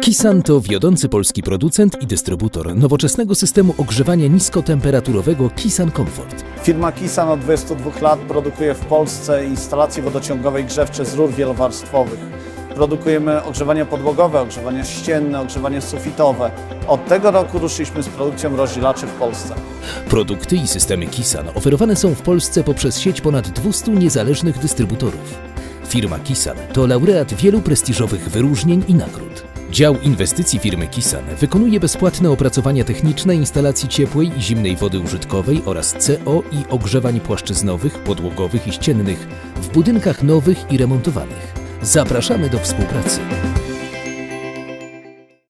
Kisan to wiodący polski producent i dystrybutor nowoczesnego systemu ogrzewania niskotemperaturowego Kisan Comfort. Firma Kisan od 22 lat produkuje w Polsce instalacje wodociągowe i grzewcze z rur wielowarstwowych. Produkujemy ogrzewanie podłogowe, ogrzewanie ścienne, ogrzewanie sufitowe. Od tego roku ruszyliśmy z produkcją rozdzielaczy w Polsce. Produkty i systemy Kisan oferowane są w Polsce poprzez sieć ponad 200 niezależnych dystrybutorów. Firma Kisan to laureat wielu prestiżowych wyróżnień i nagród. Dział inwestycji firmy Kisan wykonuje bezpłatne opracowania techniczne instalacji ciepłej i zimnej wody użytkowej oraz CO i ogrzewań płaszczyznowych, podłogowych i ściennych w budynkach nowych i remontowanych. Zapraszamy do współpracy.